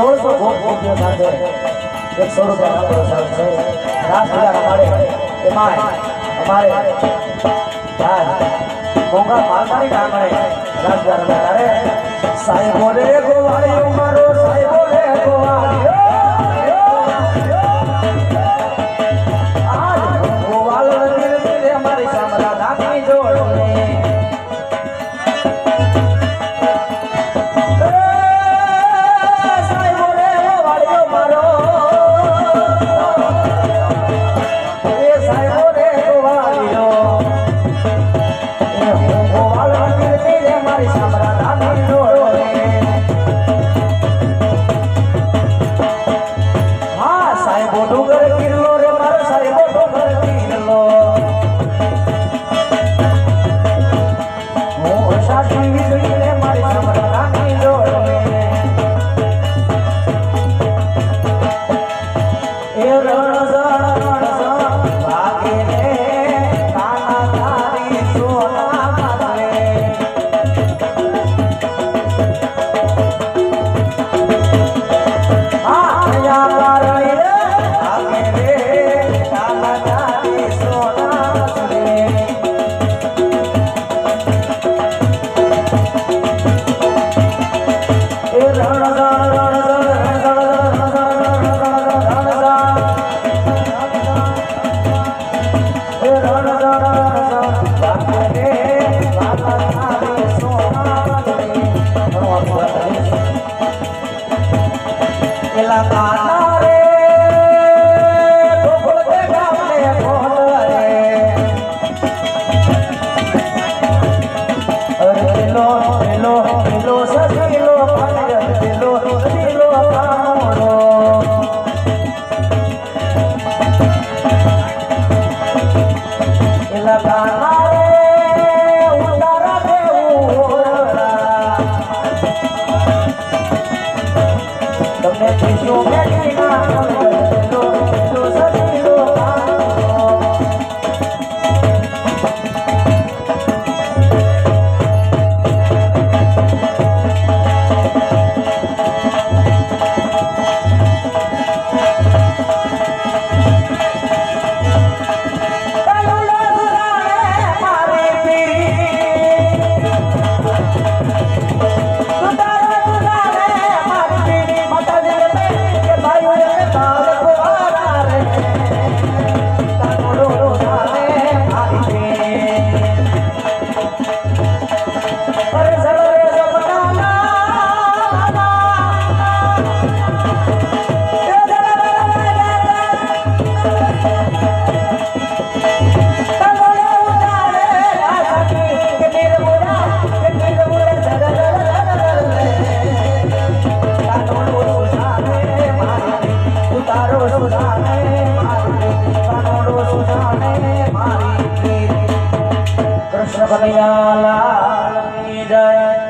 સોળસો ભોગ સાથે એકસો રૂપિયા આપણો છે. રાસ અમારે એમાં અમારે મોંઘા માલધારી ના મળે. રાસ લીલા રમે તારે સાહેબો રે ગોવાળી અમારો સાહેબો અમારી જોડે Gracias. সকলে জয়